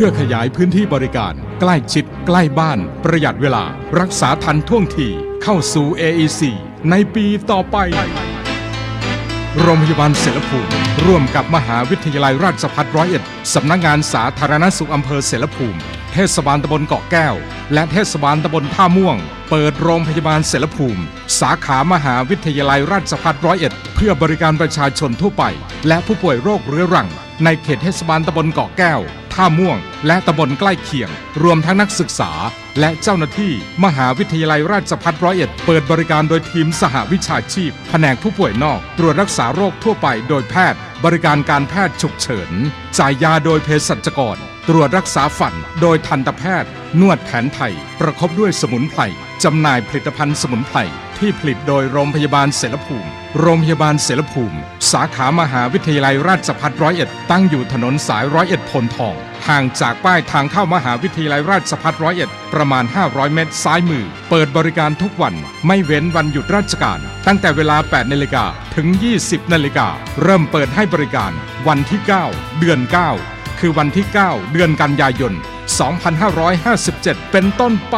พื่อขยายพื้นที่บริการ ใกล้ชิด ใกล้บ้าน ประหยัดเวลา รักษาทันท่วงทีเข้าสู่ AEC ในปีต่อไป โรงพยาบาลเสรภูมิร่วมกับมหาวิทยาลัยราชภัฏร้อยเอ็ดสำนักงานสาธารณสุขอำเภอเสรภูมิ เทศบาลตำบลเกาะแก้ว และเทศบาลตำบลท่าม่วง เปิดโรงพยาบาลเสรภูมิ สาขามหาวิทยาลัยราชภัฏร้อยเอ็ด เพื่อบริการประชาชนทั่วไป และผู้ป่วยโรคเรื้อรัง ในเขตเทศบาลตำบลเกาะแก้ว ท่าม่วง และตำบลใกล้เคียง รวมทั้งนักศึกษา และเจ้าหน้าที่ มหาวิทยาลัยราชภัฏร้อยเอ็ด เปิดบริการโดยทีมสหวิชาชีพ แผนกผู้ป่วยนอก ตรวจรักษาโรคทั่วไปโดยแพทย์ บริการการแพทย์ฉุกเฉิน จ่ายยาโดยเภสัชกร ตรวจรักษาฝันโดยทันตแพทย์ นวดแผนไทย ประคบด้วยสมุนไพร จำหน่ายผลิตภัณฑ์สมุนไพรที่ผลิตโดยโรงพยาบาลเสรภูมิ โรงพยาบาลเสรภูมิ สาขามหาวิทยาลัยราชภัฏร้อยเอ็ดตั้งอยู่ถนนสายร้อยเอ็ดพลทอง ห่างจากป้ายทางเข้ามหาวิทยาลัยราชภัฏร้อยเอ็ดประมาณ 500 เมตร ซ้ายมือ เปิดบริการทุกวันไม่เว้นวันหยุดราชการ ตั้งแต่เวลา 8 นาฬิกาถึง 20 นาฬิกาเริ่มเปิดให้บริการวันที่ 9 เดือน 9 คือวันที่ 9 เดือนกันยายน 2557 เป็นต้นไป